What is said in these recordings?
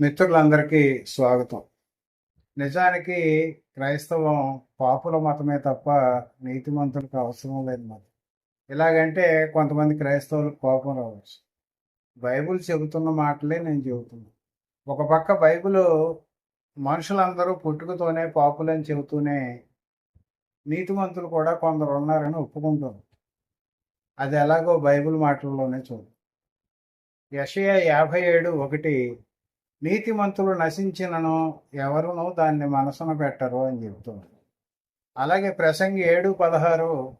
మిత్రులందరికీ స్వాగతం. నిజానికి క్రైస్తవం పాపుల మతమే తప్ప నీతిమంతులకు అవసరం లేదు మతం ఇలాగంటే కొంతమంది క్రైస్తవులకు కోపం రావచ్చు. బైబిల్ చెబుతున్న మాటలే నేను చెబుతున్నా. ఒక పక్క బైబుల్ మనుషులందరూ పుట్టుకతోనే పాపులని చెబుతూనే నీతిమంతులు కూడా కొందరు ఉన్నారని ఒప్పుకుంటారు అది ఎలాగో బైబిల్ మాటల్లోనే చూడు. యషయ యాభై ఏడు ఒకటి నీతిమంతులు నశించినను ఎవరునూ దాన్ని మనసున పెట్టరు అని చెబుతుంది. అలాగే ప్రసంగి ఏడు పదహారు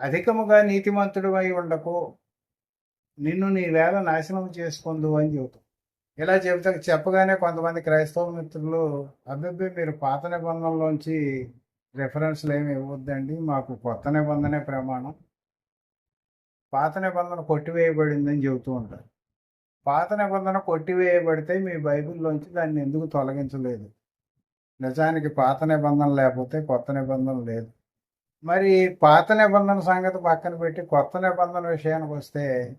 అధికముగా నీతిమంతుడు ఉండకు నిన్ను నీ వేళ నాశనం చేసుకుందు అని చెబుతాం ఇలా చెబుతా చెప్పగానే కొంతమంది క్రైస్తవ మిత్రులు అభిబ్బి మీరు పాత నిబంధనలోంచి రెఫరెన్స్లు ఏమి ఇవ్వద్దండి మాకు కొత్త నిబంధనే ప్రమాణం. పాత నిబంధన కొట్టివేయబడిందని చెబుతూ ఉంటారు. పాత నిబంధన కొట్టివేయబడితే మీ బైబిల్లోంచి దాన్ని ఎందుకు తొలగించలేదు? నిజానికి పాత నిబంధన లేకపోతే కొత్త నిబంధన లేదు. మరి పాత నిబంధన సంగతి పక్కన పెట్టి కొత్త నిబంధన విషయానికి వస్తే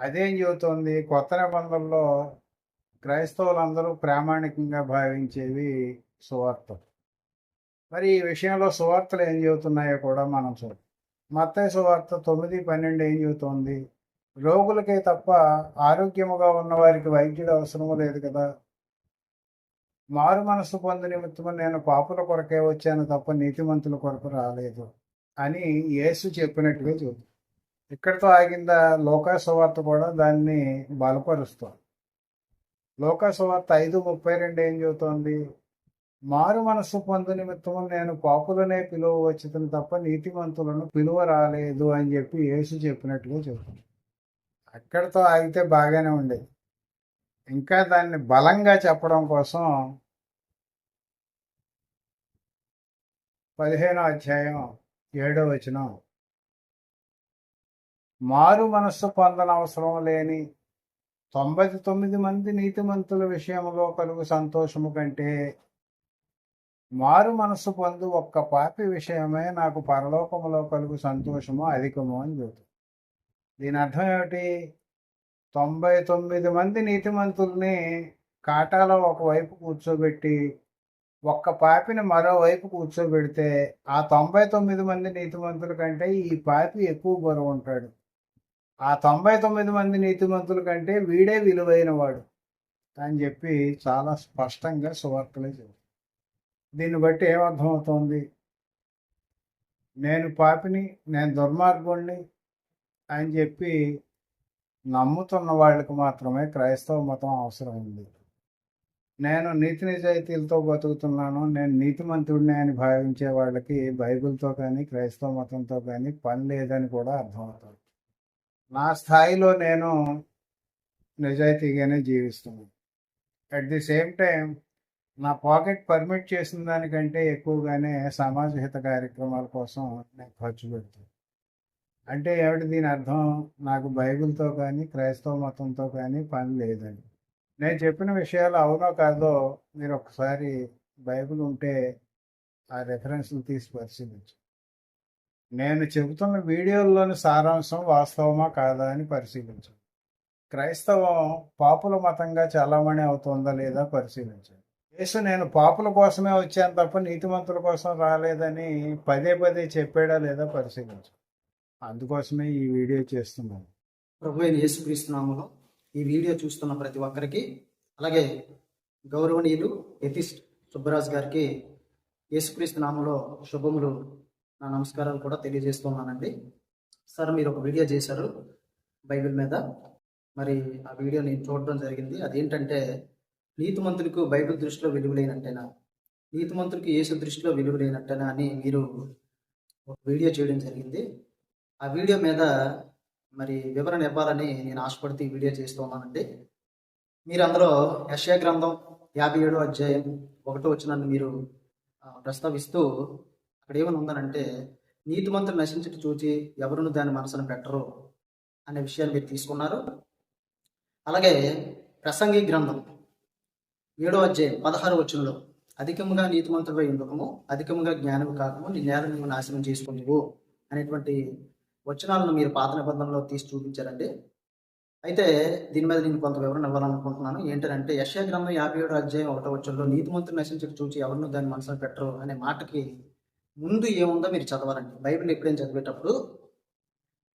అదేం చెబుతోంది కొత్త నిబంధనలో క్రైస్తవులందరూ ప్రామాణికంగా భావించేవి సువార్తలు మరి ఈ విషయంలో సువార్తలు ఏం చెబుతున్నాయో కూడా మనం చూద్దాం. మత్తయ్య సువార్త తొమ్మిది పన్నెండు ఏం చెబుతోంది రోగులకే తప్ప ఆరోగ్యముగా ఉన్నవారికి వైద్యుడు అవసరము లేదు కదా. మారు మనస్సు పొంది నిమిత్తము నేను పాపుల కొరకే వచ్చాను తప్ప నీతిమంతుల కొరకు రాలేదు అని యేసు చెప్పినట్టుగా చూద్దాం. ఇక్కడితో ఆగిందా లోకాసువార్త కూడా దాన్ని బలపరుస్తుంది. లోకాసువార్త ఐదు ముప్పై రెండు ఏం చెబుతోంది? మారు మనస్సు పొందు నిమిత్తము నేను పాపులనే పిలువ వచ్చిన తప్ప నీతిమంతులను పిలువ రాలేదు అని చెప్పి యేసు చెప్పినట్టుగా చెబుతుంది. అక్కడితో ఆగితే బాగానే ఉండేది. ఇంకా దాన్ని బలంగా చెప్పడం కోసం పదిహేనో అధ్యాయం ఏడో వచనం. మారు మనస్సు పొందనవసరం లేని తొంభై తొమ్మిది మంది నీతిమంతుల విషయంలో కలుగు సంతోషము కంటే మారు మనస్సు పొందు ఒక్క పాపి విషయమే నాకు పరలోకములో కలుగు సంతోషము అధికము అని చెబుతుంది. దీని అర్థం ఏమిటి? తొంభై తొమ్మిది మంది నీతిమంతుల్ని కాటాలో ఒకవైపు కూర్చోబెట్టి ఒక్క పాపిని మరోవైపు కూర్చోబెడితే ఆ తొంభై తొమ్మిది మంది నీతిమంతుల కంటే ఈ పాపి ఎక్కువ బరువు ఉంటాడు. ఆ తొంభై తొమ్మిది మంది నీతిమంతుల కంటే వీడే విలువైన వాడు అని చెప్పి చాలా స్పష్టంగా సువార్తలే చెబుతారు దీన్ని బట్టి ఏమర్థమవుతోంది? నేను పాపిని నేను దుర్మార్గుణ్ణి అని చెప్పి నమ్ముతున్న వాళ్ళకి మాత్రమే క్రైస్తవ మతం అవసరం ఉంది. నేను నీతి నిజాయితీలతో బతుకుతున్నాను. నేను నీతిమంతుడిని అని భావించే వాళ్ళకి బైబిల్తో కానీ క్రైస్తవ మతంతో కానీ పని లేదని కూడా అర్థమవుతుంది. నా స్థాయిలో నేను నిజాయితీగానే జీవిస్తున్నాను. అట్ ది సేమ్ టైం నా పాకెట్ పర్మిట్ చేసిన దానికంటే ఎక్కువగానే సమాజ హిత కార్యక్రమాల కోసం నేను ఖర్చు పెడతాను అంటే ఏమిటి దీని అర్థం? నాకు బైబిల్తో కానీ క్రైస్తవ మతంతో కానీ పని లేదని నేను చెప్పిన విషయాలు అవునో కాదో మీరు ఒకసారి బైబిల్ ఉంటే ఆ రెఫరెన్స్లు తీసి పరిశీలించు. నేను చెబుతున్న వీడియోల్లోని సారాంశం వాస్తవమా కాదా అని పరిశీలించు. క్రైస్తవం పాపుల మతంగా చలామణి అవుతుందా లేదా పరిశీలించండి యేసు నేను పాపుల కోసమే వచ్చాను తప్ప నీతిమంతుల కోసం రాలేదని పదే పదే చెప్పాడా లేదా పరిశీలించాను అందుకోసమే ఈ వీడియో చేస్తున్నాను. ప్రభు అయిన యేసుక్రీస్తునామలో ఈ వీడియో చూస్తున్న ప్రతి ఒక్కరికి అలాగే గౌరవనీయులు ఎథిస్ట్ సుబ్బరాజ్ గారికి యేసుక్రీస్తు నామంలో శుభములు నా నమస్కారాలు కూడా తెలియజేస్తున్నానండి సార్ మీరు ఒక వీడియో చేశారు బైబిల్ మీద. మరి ఆ వీడియో నేను చూడడం జరిగింది. అదేంటంటే నీతిమంతులకు బైబిల్ దృష్టిలో విలువలేనట్టేనా నీతిమంతులకు యేసు దృష్టిలో విలువలేనట్టేనా అని మీరు ఒక వీడియో చేయడం జరిగింది. ఆ వీడియో మీద మరి వివరణ ఇవ్వాలని నేను ఆశపడుతూ ఈ వీడియో చేస్తూ ఉన్నానండి. మీరు అందులో యశయ గ్రంథం యాభై ఏడో అధ్యాయం ఒకటో వచ్చినాన్ని మీరు ప్రస్తావిస్తూ అక్కడ ఏమని ఉందనంటే నీతిమంతులు నశించట చూచి ఎవరును దాని మనసును పెట్టరు అనే విషయాన్ని మీరు తీసుకున్నారు. అలాగే ప్రసంగి గ్రంథం ఏడో అధ్యాయం పదహారు వచనంలో అధికముగా నీతిమంతులపై ఉండకము అధికముగా జ్ఞానము కాకము నీ నేల నువ్వు నాశనం చేసుకుందువు అనేటువంటి వచనాలను మీరు పాత నిబంధనలో తీసి చూపించారండి. అయితే దీని మీద నేను కొంత వివరణ ఇవ్వాలనుకుంటున్నాను. ఏంటంటే యశ్యా గ్రంథం యాభై ఏడు అధ్యాయం ఒకటో వచ్చంలో నీతిమంతులు నశించక చూచి ఎవరినో దాన్ని మనసులో పెట్టరు అనే మాటకి ముందు ఏముందో మీరు చదవాలండి. బైబిల్ ఎప్పుడైనా చదివేటప్పుడు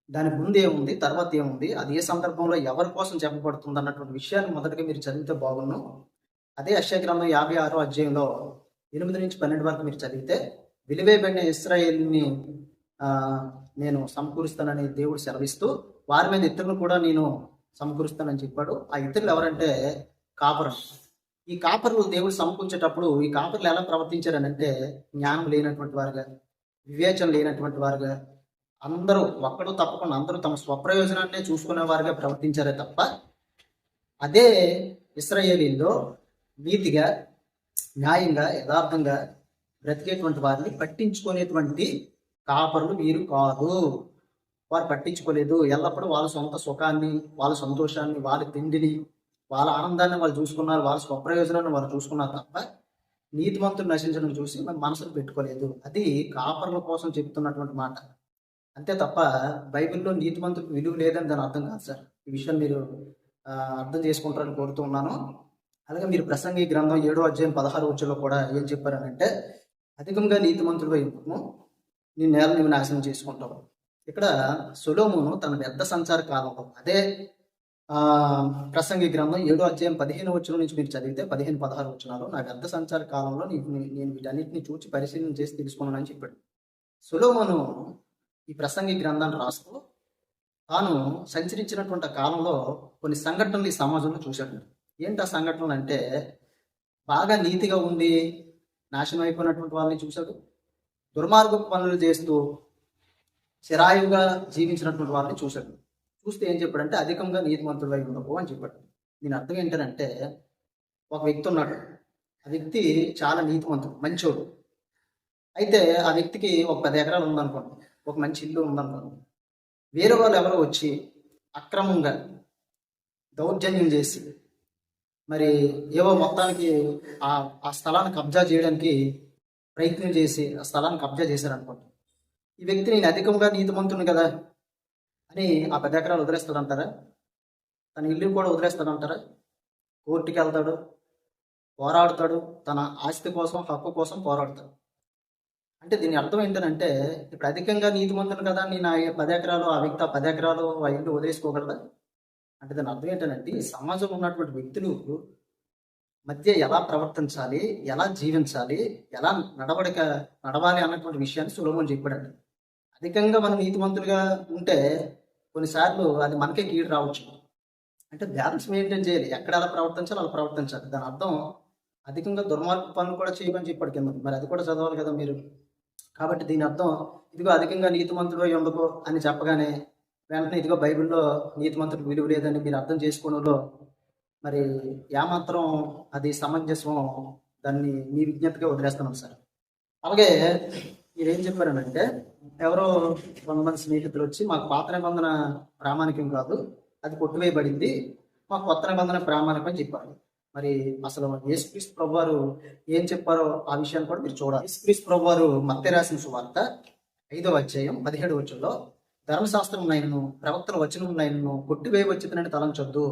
దాని ముందు ఏముంది తర్వాత ఏముంది అది ఏ సందర్భంలో ఎవరి కోసం చెప్పబడుతుంది అన్నటువంటి విషయాన్ని మొదటగా మీరు చదివితే బాగున్ను అదే అశ్వగ్రంథం యాభై ఆరో అధ్యాయంలో ఎనిమిది నుంచి పన్నెండు వరకు మీరు చదివితే విలువేయబడిన ఇస్రాయేల్ని నేను సమకూరుస్తానని దేవుడు సెలవిస్తూ వారి మీద ఇతరులు కూడా నేను సమకూరుస్తానని చెప్పాడు. ఆ ఇతరులు ఎవరంటే కాపరం ఈ కాపర్లు దేవుడు సమకూర్చేటప్పుడు ఈ కాపర్లు ఎలా ప్రవర్తించారని అంటే జ్ఞానం లేనటువంటి వారుగా వివేచన లేనటువంటి వారుగా అందరూ ఒక్కడు తప్పకుండా అందరూ తమ స్వప్రయోజనాన్నే చూసుకునే వారుగా ప్రవర్తించారే తప్ప అదే ఇస్రాయేలీల్లో నీతిగా న్యాయంగా యథార్థంగా బ్రతికేటువంటి వారిని పట్టించుకునేటువంటి కాపరులు వీరు కాదు. వారు పట్టించుకోలేదు. ఎల్లప్పుడూ వాళ్ళ సొంత సుఖాన్ని వాళ్ళ సంతోషాన్ని వాళ్ళ తిండిని వాళ్ళ ఆనందాన్ని వాళ్ళు చూసుకున్నారు. వాళ్ళ స్వప్రయోజనాన్ని వాళ్ళు చూసుకున్నారు తప్ప నీతివంతులు నశించడం చూసి మన మనసులు పెట్టుకోలేదు. అది కాపరుల కోసం చెప్తున్నటువంటి మాట. అంతే తప్ప బైబిల్లో నీతిమంతులకు విలువ లేదని దాని అర్థం కాదు సార్. ఈ విషయం మీరు అర్థం చేసుకుంటారని కోరుతూ ఉన్నాను. అలాగే మీరు ప్రసంగి గ్రంథం ఏడో అధ్యాయం పదహారు వచ్చులో కూడా ఏం చెప్పారనంటే అధికంగా నీతిమంతుడు వైపును నీ నేల నువ్వు నాశనం చేసుకుంటావు. ఇక్కడ సులోమును తన పెద్ద సంచార కాలంలో అదే ప్రసంగి గ్రంథం ఏడో అధ్యాయం పదిహేను వచ్చిన నుంచి మీరు చదివితే పదిహేను పదహారు వచ్చినారు నా వ్యర్థ సంచార కాలంలో నీకు నేను వీటన్నిటిని చూచి పరిశీలన చేసి తెలుసుకున్నానని చెప్పాడు. సులోమును ఈ ప్రసంగి గ్రంథాన్ని రాస్తూ తాను సంచరించినటువంటి కాలంలో కొన్ని సంఘటనలు ఈ సమాజంలో చూశాడు. ఏంటి ఆ సంఘటనలు అంటే బాగా నీతిగా ఉండి నాశనం అయిపోయినటువంటి వాళ్ళని చూశాడు. దుర్మార్గ పనులు చేస్తూ చిరాయుగా జీవించినటువంటి వారిని చూశాడు. చూస్తే ఏం చెప్పాడంటే అధికంగా నీతిమంతుడు అయి ఉండవు అని చెప్పాడు. దీని అర్థం ఏంటంటే ఒక వ్యక్తి ఉన్నాడు. ఆ వ్యక్తి చాలా నీతిమంతుడు మంచోడు. అయితే ఆ వ్యక్తికి ఒక పది ఎకరాలు ఉందనుకోండి ఒక మంచి ఇల్లు ఉందనుకోండి వేరే వాళ్ళు ఎవరో వచ్చి అక్రమంగా దౌర్జన్యం చేసి మరి ఏవో మొత్తానికి ఆ ఆ స్థలాన్ని కబ్జా చేయడానికి ప్రయత్నం చేసి ఆ స్థలాన్ని కబ్జా చేశారనుకోండి. ఈ వ్యక్తి నేను అధికంగా నీతిమంతుని కదా అని ఆ పెద్ద ఎకరాలు వదిలేస్తాడంటారా? తన ఇల్లు కూడా వదిలేస్తాడంటారా? కోర్టుకి వెళ్తాడు పోరాడతాడు తన ఆస్తి కోసం హక్కు కోసం పోరాడతాడు. అంటే దీని అర్థం ఏంటంటే ఇప్పుడు అధికంగా నీతిమంతుని కదా నేను ఆ పది ఎకరాలు ఆ వ్యక్తి ఆ పది ఎకరాలు ఆ ఇల్లు వదిలేసుకోగలదా అంటే దాని అర్థం ఏంటంటే సమాజంలో ఉన్నటువంటి వ్యక్తులు మధ్య ఎలా ప్రవర్తించాలి ఎలా జీవించాలి ఎలా నడవడిక నడవాలి అన్నటువంటి విషయాన్ని సులభం చెప్పాడండి. అధికంగా మనం నీతిమంతులుగా ఉంటే కొన్నిసార్లు అది మనకే కీడు రావచ్చు. అంటే బ్యాలెన్స్ మెయింటైన్ చేయాలి. ఎక్కడ ఎలా ప్రవర్తించాలి అలా ప్రవర్తించాలి. దాని అర్థం అధికంగా దుర్మార్గ పనులు కూడా చేయమని చెప్పాడు కింద. మరి అది కూడా చదవాలి కదా మీరు? కాబట్టి దీని అర్థం ఇదిగో అధికంగా నీతిమంతుడు అయి ఉండకు అని చెప్పగానే వెంటనే ఇదిగో బైబిల్లో నీతిమంతుడు విలువ లేదని మీరు అర్థం చేసుకోవడంలో మరి ఏమాత్రం అది సమంజసం దాన్ని మీ విజ్ఞతగా వదిలేస్తున్నాం సార్. అలాగే మీరు ఏం చెప్పారనంటే ఎవరో కొంతమంది స్నేహితులు వచ్చి మాకు పాత నిబంధన ప్రామాణికం కాదు అది కొట్టివేయబడింది మాకు కొత్త నిబంధన ప్రామాణికం అని చెప్పారు. మరి అసలు యేసుక్రీస్తు ప్రభు వారు ఏం చెప్పారో ఆ విషయాన్ని కూడా మీరు చూడాలి. యేసుక్రీస్తు ప్రభు వారు మత్తయి రాసిన సువార్త ఐదవ అధ్యాయం పదిహేడు వచ్చంలో ధర్మశాస్త్రం నైన్ను ప్రవక్తల వచనం నైన్ను కొట్టివేయవచ్చుతనని తలంచొద్దు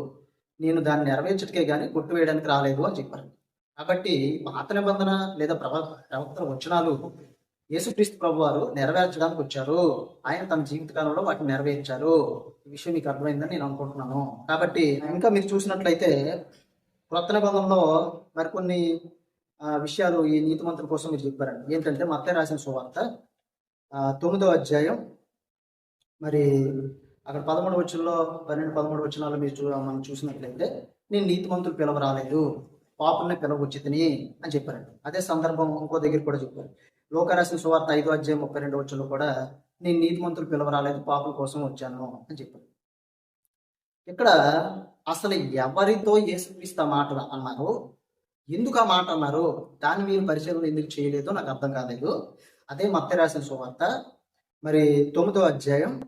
నేను దాన్ని నెరవేర్చటకే గాని కొట్టివేయడానికి రాలేదు అని చెప్పారు. కాబట్టి పాత నిబంధన లేదా ప్రభ ప్రవక్తల వచనాలు యేసుక్రీస్తు ప్రభు వారు నెరవేర్చడానికి వచ్చారు. ఆయన తన జీవితకాలంలో వాటిని నెరవేర్చారు. ఈ విషయం మీకు అర్థమైందని నేను అనుకుంటున్నాను. కాబట్టి ఇంకా మీరు చూసినట్లయితే క్రొత్త నిబంధనలో మరికొన్ని విషయాలు ఈ నీతి మంత్రుల కోసం మీరు చెప్పారండి. ఏంటంటే మత్తే రాసిన సువార్త తొమ్మిదో అధ్యాయం మరి అక్కడ పదమూడు వచ్చుల్లో పన్నెండు పదమూడు వచ్చినాల్లో మీరు చూ మనం చూసినట్లయితే నేను నీతిమంతులు పిలవరాలేదు పాపుల్ని పిలవచ్చి అని చెప్పారండి. అదే సందర్భం ఇంకో దగ్గర కూడా చెప్పారు. లోకరాసిన సువార్త ఐదో అధ్యాయం ముప్పై రెండు వచ్చుల్లో కూడా నేను నీతిమంతులు పిలవరాలేదు పాపుల కోసం వచ్చాను అని చెప్పారు. ఇక్కడ అసలు ఎవరితో యేసుక్రీస్తు ఆ మాట అన్నారు? ఎందుకు ఆ మాట అన్నారు? దాన్ని మీరు పరిశీలన ఎందుకు చేయలేదో నాకు అర్థం కాలేదు. అదే మత్త రాసిన సువార్త. మరి తొమ్మిదో అధ్యాయం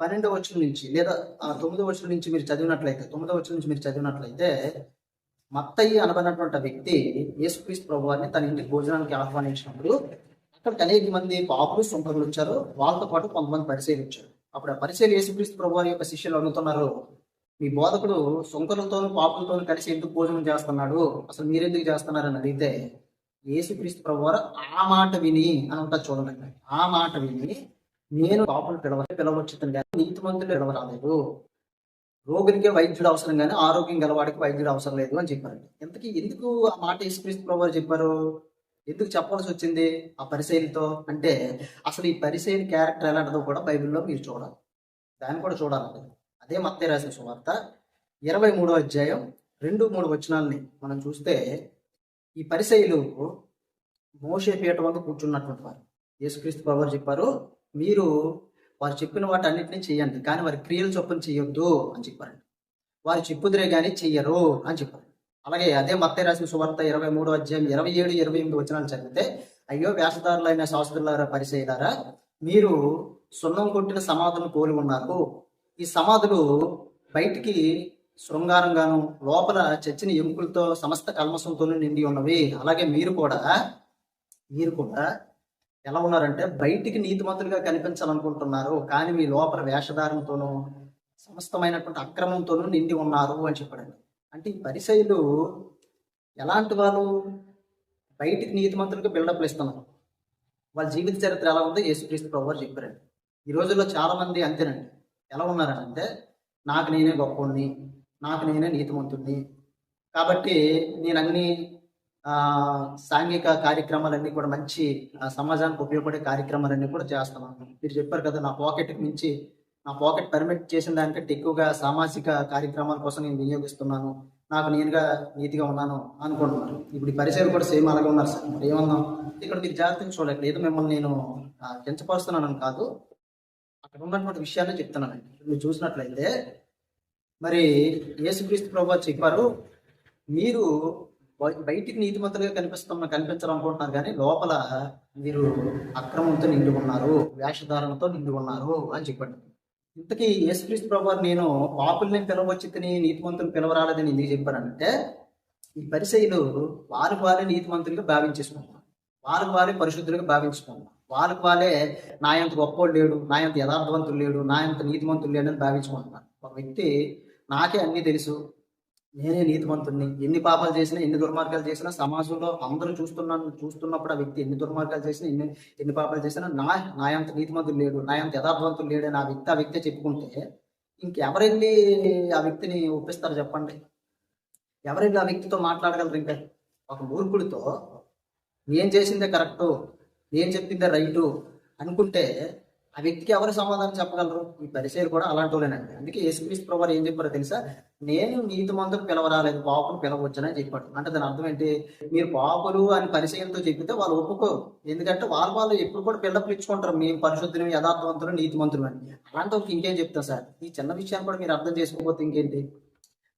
పన్నెండవ వచ్చిన నుంచి లేదా ఆ వచ్చిన నుంచి మీరు చదివినట్లయితే తొమ్మిదో వచ్చిన నుంచి మీరు చదివినట్లయితే మత్తయ్య అనబడినటువంటి వ్యక్తి యేసుక్రీస్తు ప్రభు వారిని తన ఇంటికి భోజనానికి ఆహ్వానించినప్పుడు అక్కడికి అనేక మంది పాపులు సొంతలు వచ్చారు. వాళ్ళతో పాటు కొంతమంది పరిశీలి వచ్చారు. అప్పుడు ఆ పరిశీలి యేసుక్రీస్తు ప్రభు వారి యొక్క శిష్యులు అడుగుతున్నారు మీ బోధకుడు సొంకలతోనూ పాపులతోనూ కలిసి ఎందుకు భోజనం చేస్తున్నాడు? అసలు మీరెందుకు చేస్తున్నారని అడిగితే యేసుక్రీస్తు ప్రభు వారు ఆ మాట విని అని ఉంటుంది చూడండి ఆ మాట విని నేను పాపను పిలవ పిలవచ్చుతాను కానీ నీతిమంతులు పిలవరాలేదు. రోగునికే వైద్యుడు అవసరం కానీ ఆరోగ్యం గలవాడికి వైద్యుడు అవసరం లేదు అని చెప్పారు. ఇంతకీ ఎందుకు ఆ మాట యేసుక్రీస్తు ప్రభు చెప్పారు? ఎందుకు చెప్పాల్సి వచ్చింది ఆ పరిశైలితో? అంటే అసలు ఈ పరిశైలి క్యారెక్టర్ ఎలాంటిదో కూడా బైబిల్లో మీరు చూడాలి. దాన్ని కూడా చూడాలి అదే మత్తే రాసిన సువార్త ఇరవై మూడో అధ్యాయం రెండు మూడు వచనాలని మనం చూస్తే ఈ పరిశైలు మోసే పీట వద్ద కూర్చున్నటువంటి వారు. యేసుక్రీస్తు ప్రభు చెప్పారు మీరు వారు చెప్పిన వాటి అన్నింటినీ చేయండి కానీ వారి క్రియలు చొప్పున చేయొద్దు అని చెప్పారండి వారు చెప్పుదురే కానీ చెయ్యరు అని చెప్పారు. అలాగే అదే మత్తయ్య రాసిన సువార్త ఇరవై మూడో అధ్యాయం ఇరవై ఏడు ఇరవై ఎనిమిది వచనాలు చదివితే అయ్యో వ్యాసదారులైన శాస్త్రులారా పరిచయలారా మీరు సున్నం కొట్టిన సమాధులను పోలి ఉన్నారు. ఈ సమాధులు బయటికి శృంగారంగాను లోపల చచ్చిన ఎముకలతో సమస్త కల్మసంతో నిండి ఉన్నవి. అలాగే మీరు కూడా మీరు కూడా ఎలా ఉన్నారంటే బయటికి నీతిమంతులుగా కనిపించాలనుకుంటున్నారు కానీ మీ లోపల వేషధారంతోనూ సమస్తమైనటువంటి అక్రమంతోనూ నిండి ఉన్నారు అని చెప్పాడండి. అంటే ఈ పరిశైలు ఎలాంటి వాళ్ళు బయటికి నీతిమంతులకు బిల్డప్లు ఇస్తున్నారు? వాళ్ళ జీవిత చరిత్ర ఎలా ఉందో యేసుక్రీస్తు ప్రభు వారు చెప్పారండి. ఈ రోజుల్లో చాలామంది అంతేనండి. ఎలా ఉన్నారంటే నాకు నేనే గొప్పని నాకు నేనే నీతిమంతుడిని. కాబట్టి నేను అన్ని సాంఘిక కార్యక్రమాలన్నీ కూడా మంచి సమాజానికి ఉపయోగపడే కార్యక్రమాలన్నీ కూడా చేస్తున్నాను మీరు చెప్పారు కదా నా పాకెట్కి మించి నా పాకెట్ పర్మిట్ చేసిన దానికంటే ఎక్కువగా సామాజిక కార్యక్రమాల కోసం నేను వినియోగిస్తున్నాను. నాకు నేనుగా నీతిగా ఉన్నాను అనుకుంటున్నాను ఇప్పుడు ఈ పరిచయం కూడా సేమ్ అలాగే ఉన్నారు సార్. మరి ఏమన్నాం? ఇక్కడ మీరు జాగ్రత్తగా చూడలేదు ఏదో మిమ్మల్ని నేను కించపరుస్తున్నానని కాదు. అక్కడ ఉన్నటువంటి విషయాన్ని చెప్తున్నానండి మీరు చూసినట్లయితే మరి యేసుక్రీస్తు ప్రభు చెప్పారు మీరు బయటికి నీతిమంతులుగా కనిపిస్తున్న కనిపించాలనుకుంటున్నారు కానీ లోపల మీరు అక్రమంతో నిండి ఉన్నారు వేషధారణతో నిండి ఉన్నారు అని చెప్పండి. ఇంతకీ యేసుక్రీస్తు ప్రభు నేను పాపుల్ని పిలవచ్చి తిని నీతిమంతులు పిలవరాలేదని ఎందుకు చెప్పారంటే ఈ పరిశైలు వారికి వారే నీతిమంతులుగా భావించేసుకుంటున్నారు వారికి వారే పరిశుద్ధులుగా భావించుకుంటున్నారు వాళ్ళకి వాళ్ళే నా ఎంత గొప్పోడు లేడు నా ఎంత యథార్థవంతులు లేడు నా ఎంత నీతిమంతులు లేడు అని భావించుకుంటున్నారు. ఒక వ్యక్తి నాకే అన్నీ తెలుసు నేనే నీతివంతుణ్ణి ఎన్ని పాపాలు చేసినా ఎన్ని దుర్మార్గాలు చేసినా సమాజంలో అందరూ చూస్తున్నాను చూస్తున్నప్పుడు ఆ వ్యక్తి ఎన్ని దుర్మార్గాలు చేసినా ఎన్ని ఎన్ని పాపాలు చేసినా నా నా అంత నీతిమంతుడు లేడు నా అంత యథార్థవంతుడు లేడు నా ఆ వ్యక్తి ఆ వ్యక్తి చెప్పుకుంటే ఇంకెవరెళ్ళి ఆ వ్యక్తిని ఒప్పిస్తారు చెప్పండి? ఎవరెళ్ళి ఆ వ్యక్తితో మాట్లాడగలరు ఇంకా? ఒక మూర్ఖుడితో నేను చేసిందే కరెక్టు నేను చెప్పిందే రైటు అనుకుంటే ఆ వ్యక్తికి ఎవరు సమాధానం చెప్పగలరు? ఈ పరిచయలు కూడా అలాంటి వాళ్ళేనండి అందుకే యేసుక్రీస్తు ప్రభు ఏం చెప్పారో తెలుసా? నేను నీతి మందులు పిలవరాలేదు పాపను పిలవచ్చునని చెప్పాడు. అంటే దాని అర్థం ఏంటి? మీరు పాపలు అని పరిచయంతో చెప్పితే వాళ్ళు ఒప్పుకోరు. ఎందుకంటే వాళ్ళు వాళ్ళు ఎప్పుడు కూడా పిల్లలు ఇచ్చుకుంటారు. మేము పరిశుద్ధులు యథార్థవంతులు నీతిమంతులు అని. అలాంటి వాళ్ళకి ఇంకేం చెప్తాం సార్? ఈ చిన్న విషయాన్ని కూడా మీరు అర్థం చేసుకోకపోతే ఇంకేంటి?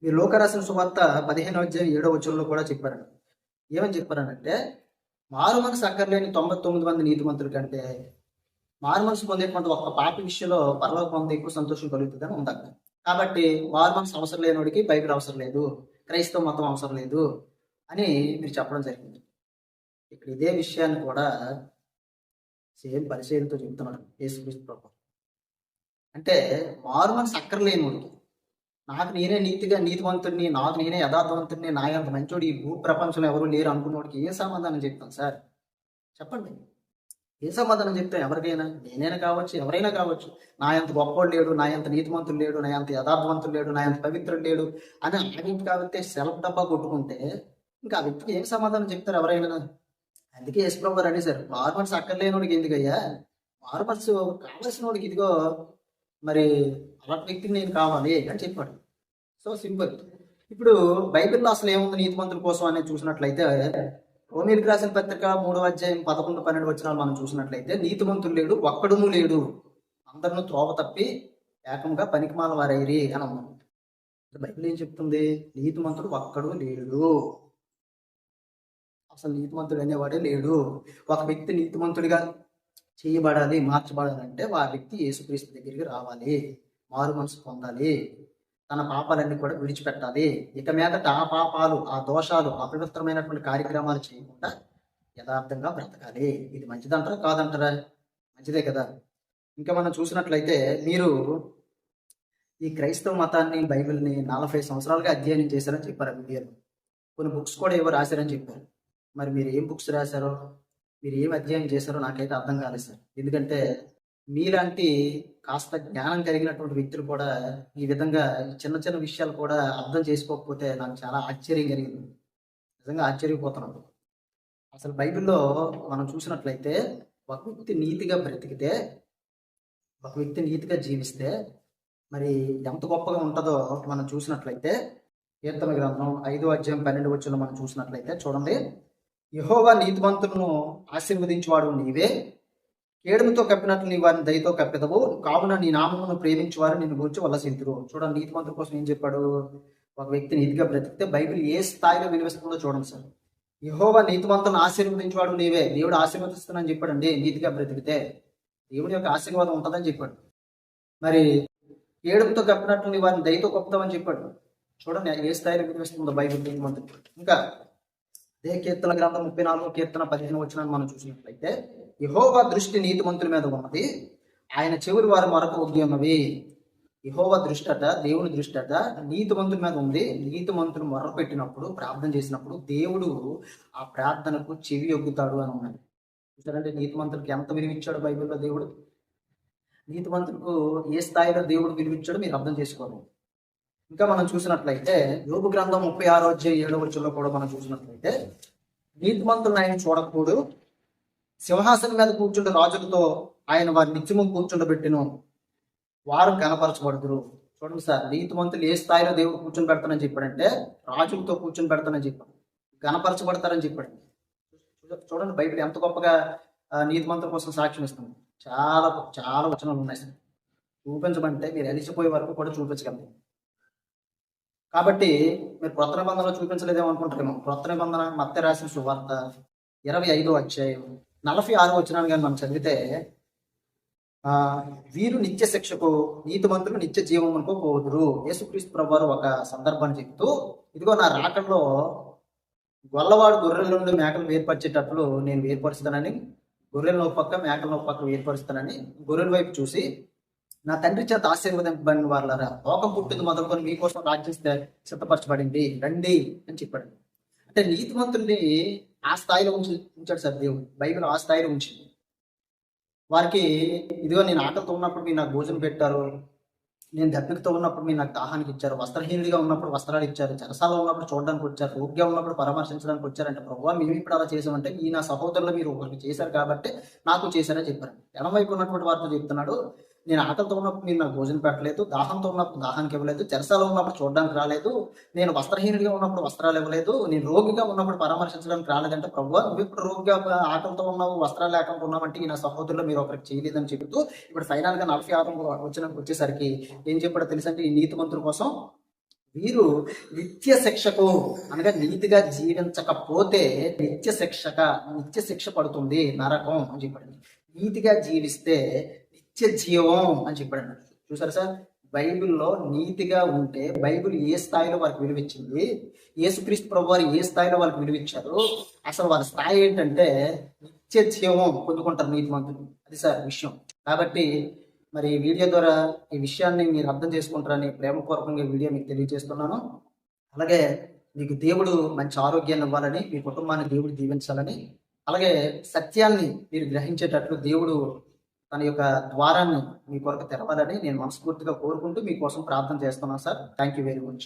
మీరు లోకరాసిన సువార్త పదిహేను అధ్యాయం ఏడో వచ్చంలో కూడా చెప్పారండి. ఏమని చెప్పారనంటే మారు మనసు అక్కర్లేని తొంభై తొమ్మిది మంది నీతిమంతుల కంటే మారు మనసు పొందేటువంటి ఒక్క పాపి విషయంలో పరలోకం పొందే ఎక్కువ సంతోషం కలుగుతుందని ఉంది కాబట్టి మారు మనసు అవసరం లేనివాడికి బైబిల్ అవసరం లేదు. క్రైస్తవ మతం అవసరం లేదు అని మీరు చెప్పడం జరిగింది. ఇక్కడ ఇదే విషయాన్ని కూడా సేమ్ పరిచయంతో చెబుతున్నాడు యేసుక్రీస్తు ప్రభు. అంటే మారు మనసు అక్కర్లేనివాడికి నాకు నేనే నీతిగా నీతివంతుడిని నాకు నేనే యథార్థవంతుడిని నా అంత మంచోడు ఈ భూ ప్రపంచంలో ఎవరు లేరు అనుకున్నవాడికి ఏ సమాధానం చెప్తాను సార్? చెప్పండి. ఏ సమాధానం చెప్తాను ఎవరికైనా? నేనైనా కావచ్చు ఎవరైనా కావచ్చు. నా ఎంత గొప్పోడు లేడు నా ఎంత నీతిమంతుడు లేడు నా ఎంత యథార్థవంతుడు లేడు నా ఎంత పవిత్రుడు లేడు అని ఆ కాబట్టి సెలవు డబ్బా కొట్టుకుంటే ఇంకా ఆ వ్యక్తికి ఏం సమాధానం చెప్తారు ఎవరైనా? అందుకే యశ్ప్రభు గారు అనేసారు మారు మనసు అక్కర్లేనివాడికి ఎందుకయ్యా? మారు మనసు కావలసిన వాడికి ఇదిగో మరి అలాంటి వ్యక్తికి నేను కావాలి అని చెప్పాడు. So simple. ఇప్పుడు బైబిల్లో అసలు ఏముంది నీతిమంతుల కోసం అనేది చూసినట్లయితే రోమిలకు రాసిన పత్రిక మూడవ అధ్యాయం పదకొండు పన్నెండు వచ్చిన మనం చూసినట్లయితే నీతిమంతులు లేడు ఒక్కడునూ లేడు. అందరూ త్రోవ తప్పి ఏకంగా పనికిమాల వారైరి అని అన్నాం బైబిల్ ఏం చెప్తుంది? నీతిమంతుడు ఒక్కడు లేడు. అసలు నీతిమంతుడు అనేవాడే లేడు. ఒక వ్యక్తి నీతిమంతుడిగా చేయబడాలి మార్చబడాలంటే ఆ వ్యక్తి యేసుక్రీస్తు దగ్గరికి రావాలి మారు మనసు పొందాలి. తన పాపాలన్నీ కూడా విడిచిపెట్టాలి. ఇక మీదట ఆ పాపాలు ఆ దోషాలు అపవిత్రమైనటువంటి కార్యక్రమాలు చేయకుండా యథార్థంగా బ్రతకాలి. ఇది మంచిదంటారా? కాదంటారా? మంచిదే కదా. ఇంకా మనం చూసినట్లయితే మీరు ఈ క్రైస్తవ మతాన్ని బైబిల్ని నలభై సంవత్సరాలుగా అధ్యయనం చేశారని చెప్పారు ఆ కొన్ని బుక్స్ కూడా ఏవో రాశారని చెప్పారు. మరి మీరు ఏం బుక్స్ రాశారో మీరు ఏం అధ్యయనం చేశారో నాకైతే అర్థం కాలేదు సార్. ఎందుకంటే మీలాంటి కాస్త జ్ఞానం కలిగినటువంటి వ్యక్తులు కూడా ఈ విధంగా చిన్న చిన్న విషయాలు కూడా అర్థం చేసుకోకపోతే నాకు చాలా ఆశ్చర్యం కలిగింది. నిజంగా ఆశ్చర్యపోతున్నాను. అసలు బైబిల్లో మనం చూసినట్లయితే ఒక వ్యక్తి నీతిగా బ్రతికితే ఒక వ్యక్తి నీతిగా జీవిస్తే మరి ఎంత గొప్పగా ఉంటుందో మనం చూసినట్లయితే కీర్తన గ్రంథం ఐదో అధ్యాయం పన్నెండు వచ్చిన మనం చూసినట్లయితే చూడండి యహోవా నీతిమంతులను ఆశీర్వదించువాడు నీవే కేడుముతో కప్పినట్లు నీ వారిని దయతో కప్పెదవు. కావున నీ నామమును ప్రేమించువారు నేను గురించి వల్లసింతురు చూడండి నీతి మంత్రుల కోసం ఏం చెప్పాడు ఒక వ్యక్తి నీతిగా బ్రతికితే బైబిల్ ఏ స్థాయిలో విలువిస్తుందో చూడండి సార్. యహోవ నీతిమంతులను ఆశీర్వదించేవాడు నీవే. దేవుడు ఆశీర్వదిస్తున్నానని చెప్పాడండి నీతిగా బ్రతికితే. దేవుడి యొక్క ఆశీర్వాదం ఉంటుందని చెప్పాడు. మరి ఏడుపుతో కప్పినట్లు నీ వారిని దయతో కప్పుతామని చెప్పాడు. చూడండి ఏ స్థాయిలో వినిపిస్తుందో బైబిల్ నీతిమంతుడు ఇంకా అదే కీర్తన గ్రంథం ముప్పై నాలుగో కీర్తన పదిహేను వచ్చిన మనం చూసినట్లయితే యహోవా దృష్టి నీతిమంతుల మీద ఉన్నది. ఆయన చెవులు వారి మరొక ఉద్యమవి ఉన్నవి యహోవా దృష్టి అట దేవుని దృష్టి అట నీతిమంతుల మీద ఉంది. నీతిమంతులు మొర్ర పెట్టినప్పుడు ప్రార్థన చేసినప్పుడు దేవుడు ఆ ప్రార్థనకు చెవి ఒగ్గుతాడు అని ఉన్నది. చూసారంటే నీతిమంతులకు ఎంత విలువించాడు బైబిల్లో దేవుడు? నీతిమంతులకు ఏ స్థాయిలో దేవుడు విలువించాడో మీరు అర్థం చేసుకోవాలి. ఇంకా మనం చూసినట్లయితే యోగు గ్రంథం ముప్పై ఆరో ఏడవ వచ్చంలో కూడా మనం చూసినట్లయితే నీతిమంతులను ఆయన చూడకూడదు. సింహాసనం మీద కూర్చుంటే రాజులతో ఆయన వారి నిత్యము కూర్చుండబెట్టిను. వారు కనపరచబడుతురు చూడండి సార్ నీతిమంతులు ఏ స్థాయిలో దేవుడు కూర్చొని పెడతానని చెప్పాడంటే రాజులతో కూర్చొని పెడతానని చెప్పాడు. కనపరచబడతారని చెప్పాడు. చూడండి బైబిల్ ఎంత గొప్పగా నీతిమంతుల కోసం సాక్ష్యం ఇస్తుంది. చాలా చాలా వచనాలు ఉన్నాయి సార్. చూపించమంటే మీరు అలిసిపోయే వరకు కూడా చూపించగలరు కాబట్టి మీరు క్రొత్త నిబంధనలో చూపించలేదేమో అనుకుంటారేమో. క్రొత్త నిబంధన మత్త రాసిన సువార్త ఇరవై ఐదో అధ్యాయం. నలభై ఆరు వచ్చినాను కానీ మనం చదివితే వీరు నిత్య శిక్షకు నీతిమంతులు నిత్య జీవమునకు పోదురు. యేసుక్రీస్తు ప్రభువారు ఒక సందర్భాన్ని చెప్తూ ఇదిగో నా రాకంలో గొల్లవాడు గొర్రెల నుండి మేకలు వేర్పరిచేటట్లు నేను వేర్పరుస్తానని గొర్రెల ఒక పక్క మేకల ఒక పక్క వేర్పరుస్తానని గొర్రెల వైపు చూసి నా తండ్రి చేత ఆశీర్వదింపబడిన వాళ్ళరా లోకం పుట్టింది మొదలుకొని మీకోసం రాజ్యం సిద్ధపరచబడింది. రండి అని చెప్పాడు. అంటే నీతిమంతుల్ని ఆ స్థాయిలో ఉంచి ఉంచాడు సార్ దేవుడు. బైబిల్ ఆ స్థాయిలో ఉంచింది. వారికి ఇదిగో నేను ఆకలితో ఉన్నప్పుడు మీరు నాకు భోజనం పెట్టారు. నేను దప్పికతో ఉన్నప్పుడు మీరు నాకు దాహానికి ఇచ్చారు. వస్త్రహీనుడిగా ఉన్నప్పుడు వస్త్రాలు ఇచ్చారు. చెరసాలలో ఉన్నప్పుడు చూడడానికి వచ్చారు. రోగ్యం ఉన్నప్పుడు పరామర్శించడానికి వచ్చారంటే ప్రభావ మేము ఇప్పుడు అలా చేసామంటే ఈ నా సహోదరులు మీరు ఒకరికి చేశారు కాబట్టి నాకు చేశారని చెప్పారు. ఎడమవైపు ఉన్నటువంటి వారితో చెప్తున్నాడు నేను ఆకలితో ఉన్నప్పుడు మీరు నాకు భోజనం పెట్టలేదు దాహంతో ఉన్నప్పుడు దాహానికి ఇవ్వలేదు చెరసాలో ఉన్నప్పుడు చూడడానికి రాలేదు నేను వస్త్రహీనుడిగా ఉన్నప్పుడు వస్త్రాలు ఇవ్వలేదు నేను రోగిగా ఉన్నప్పుడు పరామర్శించడానికి రాలేదంటే ప్రభు నువ్వు ఇప్పుడు రోగిగా ఆకలితో ఉన్నావు వస్త్రాలు లేకుండా ఉన్నావంటే ఈ నా సహోదరులు మీరు ఒకరికి చేయలేదని చెబుతూ ఇప్పుడు ఫైనల్గా నలభై ఆరు వచ్చిన వచ్చేసరికి ఏం చెప్పాడో తెలుసంటే ఈ నీతి మంత్రుల కోసం వీరు నిత్య శిక్షకు అనగా నీతిగా జీవించకపోతే నిత్య శిక్షక నిత్య శిక్ష పడుతుంది నరకం అని చెప్పండి నీతిగా జీవిస్తే నిత్య జీవం అని చెప్పాడు. చూసారు సార్? బైబిల్లో నీతిగా ఉంటే బైబిల్ ఏ స్థాయిలో వారికి విలువిచ్చింది? యేసుక్రీస్తు ప్రభు వారు ఏ స్థాయిలో వాళ్ళకి విలువిచ్చారు? అసలు వారి స్థాయి ఏంటంటే నిత్య జీవం పొందుకుంటారు నీతిమంతులు. అది సార్ విషయం. కాబట్టి మరి ఈ వీడియో ద్వారా ఈ విషయాన్ని మీరు అర్థం చేసుకుంటారని ప్రేమపూర్వకంగా వీడియో మీకు తెలియజేస్తున్నాను. అలాగే మీకు దేవుడు మంచి ఆరోగ్యాన్ని ఇవ్వాలని మీ కుటుంబాన్ని దేవుడు దీవించాలని అలాగే సత్యాన్ని మీరు గ్రహించేటట్లు దేవుడు తన యొక్క ద్వారాన్ని మీ కొరకు తెరవాలని నేను మనస్ఫూర్తిగా కోరుకుంటూ మీకోసం ప్రార్థన చేస్తున్నాను sir. Thank you very much